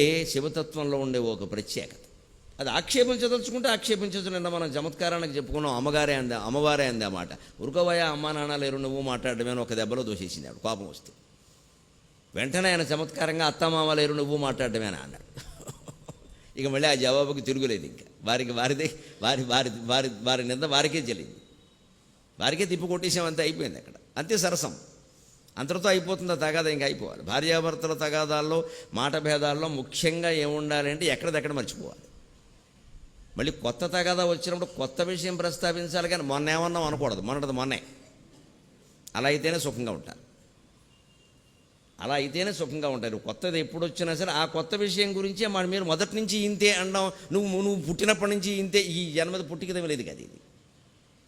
శివతత్వంలో ఉండే ఒక ప్రత్యేకత. అది ఆక్షేపించదలుచుకుంటే ఆక్షేపించచ్చు నిన్న మనం చమత్కారానికి చెప్పుకున్నాం అమ్మగారే అందా అమ్మవారే అంది మాట. ఉరుకోవయ అమ్మా నాన్న లేరు నువ్వు మాట్లాడమే అని ఒక దెబ్బలో దోషేసింది ఆవిడ కోపం వస్తే. వెంటనే ఆయన చమత్కారంగా అత్తమామ లేరు నువ్వు మాట్లాడమేనా అన్నాడు. ఇక మళ్ళీ ఆ జవాబుకి తిరుగులేదు ఇంకా. వారికి వారిదే వారి వారి వారి వారి నింద వారికే చెల్లింది. వారికే తిప్పి కొట్టేసాం అంతే అయిపోయింది అక్కడ. అంతే సరసం. అంతటితో అయిపోతుందా? తగాదా ఇంకా అయిపోవాలి. భార్యాభర్తల తగాదాల్లో మాట భేదాల్లో ముఖ్యంగా ఏముండాలంటే ఎక్కడదెక్కడ మర్చిపోవాలి. మళ్ళీ కొత్త తగాదా వచ్చినప్పుడు కొత్త విషయం ప్రస్తావించాలి కానీ మొన్న ఏమన్నాం అనకూడదు. మొన్నటిది మొన్నే. అలా అయితేనే సుఖంగా ఉంటారు. అలా అయితేనే సుఖంగా ఉంటారు. కొత్తది ఎప్పుడు వచ్చినా సరే ఆ కొత్త విషయం గురించే మన మీరు మొదటి నుంచి ఇంతే అనడం నువ్వు నువ్వు పుట్టినప్పటి నుంచి ఇంతే. ఈ జన్మది పుట్టికదేమీ లేదు కదా ఇది.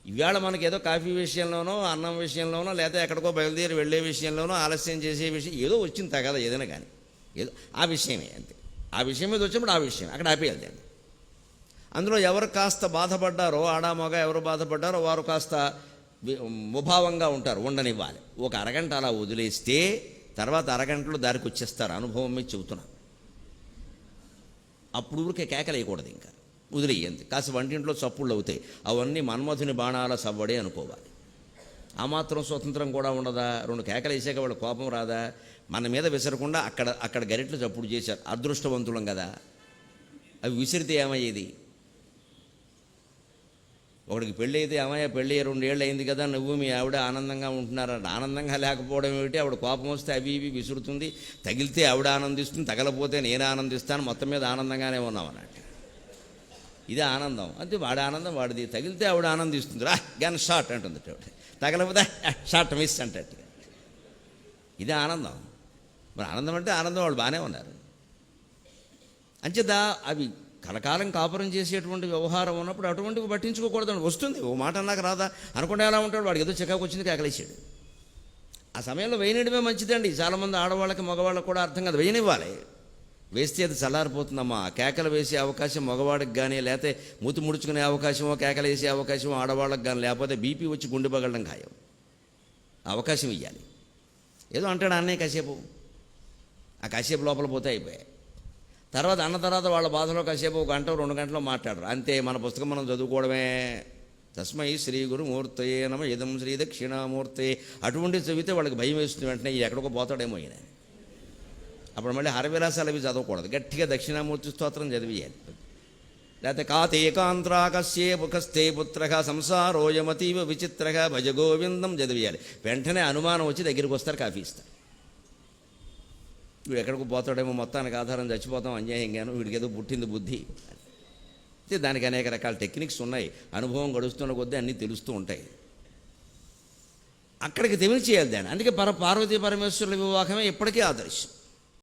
ఇవాళ మనకి ఏదో కాఫీ విషయంలోనో అన్నం విషయంలోనో లేదా ఎక్కడికో బయలుదేరి వెళ్ళే విషయంలోనో ఆలస్యం చేసే విషయం ఏదో వచ్చింది తగద ఏదైనా కానీ. ఏదో ఆ విషయమే అంతే. ఆ విషయం మీద వచ్చినప్పుడు ఆ విషయం అక్కడ ఆపేయాలి దాన్ని. అందులో ఎవరు కాస్త బాధపడ్డారో ఆడామొగ ఎవరు బాధపడ్డారో వారు కాస్త ముభావంగా ఉంటారు ఉండనివ్వాలి. ఒక అరగంట అలా వదిలేస్తే తర్వాత అరగంటలో దారికి వచ్చేస్తారు అనుభవం మీద చెబుతున్నాను. అప్పుడు ఊరికే కేకలేయకూడదు ఇంకా. వదిలేయండి. కాస్త వంటింట్లో చప్పుళ్ళు అవుతాయి. అవన్నీ మన్మధుని బాణాల సవ్వడే అనుకోవాలి. ఆ మాత్రం స్వతంత్రం కూడా ఉండదా? రెండు కేకలు వేసాక వాళ్ళ కోపం రాదా? మన మీద విసరకుండా అక్కడ అక్కడ గరిట్లు చప్పుడు చేశారు. అదృష్టవంతులం కదా. అవి విసిరితే ఏమయ్యేది? ఒకడికి పెళ్ళి అయితే అమ్మాయి పెళ్ళి రెండేళ్ళు అయింది కదా నువ్వు మీ ఆవిడ ఆనందంగా ఉంటున్నారంట ఆనందంగా లేకపోవడం ఏమిటి? ఆవిడ కోపం వస్తే అవి ఇవి విసురుతుంది. తగిలితే ఆవిడ ఆనందిస్తుంది తగలపోతే నేను ఆనందిస్తాను మొత్తం మీద ఆనందంగానే ఉన్నాం అన్నట్టు. ఇది ఆనందం. అంతే వాడి ఆనందం వాడిది. తగిలితే ఆవిడ ఆనందిస్తుంది. రా గన్ షాట్ అంటుంది ఆవిడ. తగలపోతే షాట్ మిస్ అంటట్టు ఇది ఆనందం. మరి ఆనందం అంటే ఆనందం వాళ్ళు బాగానే ఉన్నారు. అంచేత అవి కలకాలం కాపురం చేసేటువంటి వ్యవహారం ఉన్నప్పుడు అటువంటివి పట్టించుకోకూడదని వస్తుంది. ఓ మాట అన్నాక రాదా? అనుకుంటే ఎలా ఉంటాడు? వాడికి ఏదో చికాకు వచ్చింది కేకలేసాడు ఆ సమయంలో వేయనియడమే మంచిదండి. చాలామంది ఆడవాళ్ళకి మగవాళ్ళకి కూడా అర్థం కాదు. వేయనివ్వాలి. వేస్తే అది చల్లారిపోతుందమ్మా. కేకలు వేసే అవకాశం మగవాడికి కానీ లేకపోతే మూతి ముడుచుకునే అవకాశమో కేకలు వేసే అవకాశం ఆడవాళ్ళకి కానీ లేకపోతే బీపీ వచ్చి గుండె పగలడం ఖాయం. అవకాశం ఇవ్వాలి ఏదో అంటాడు అన్నయ్య కాసేపు. ఆ కాసేపు లోపల పోతే అయిపోయాయి. తర్వాత అన్న తర్వాత వాళ్ళ బాధలో కాసేపు ఒక గంట రెండు గంటలో మాట్లాడరు. అంతే మన పుస్తకం మనం చదువుకోవడమే. తస్మై శ్రీ గురు మూర్తయే నమ ఇదం శ్రీ దక్షిణామూర్తే అటువంటి చదివితే వాళ్ళకి భయం వేస్తుంది వెంటనే. ఎక్కడికో పోతాడేమో ఈయన. అప్పుడు మళ్ళీ హరవిలాసాలు అవి చదవకూడదు. గట్టిగా దక్షిణామూర్తి స్తోత్రం చదివియాలి. లేకపోతే కాతేకాంత్రాకస్యే ముఖస్థే పుత్ర సంసారోయమతీవ విచిత్రగా భజ గోవిందం చదివియాలి. వెంటనే అనుమానం వచ్చి దగ్గరికి వస్తారు కాఫీ ఇస్తారు. వీడు ఎక్కడికి పోతాడేమో మొత్తానికి ఆధారం చచ్చిపోతాం అన్యాయంగాను వీడికి ఏదో పుట్టింది బుద్ధి. దానికి అనేక రకాల టెక్నిక్స్ ఉన్నాయి. అనుభవం గడుస్తున్న కొద్దీ అన్నీ తెలుస్తూ ఉంటాయి. అక్కడికి తెలియచేయాలి దాన్ని. అందుకే పర పార్వతీ పరమేశ్వరుల వివాహమే ఇప్పటికీ ఆదర్శం.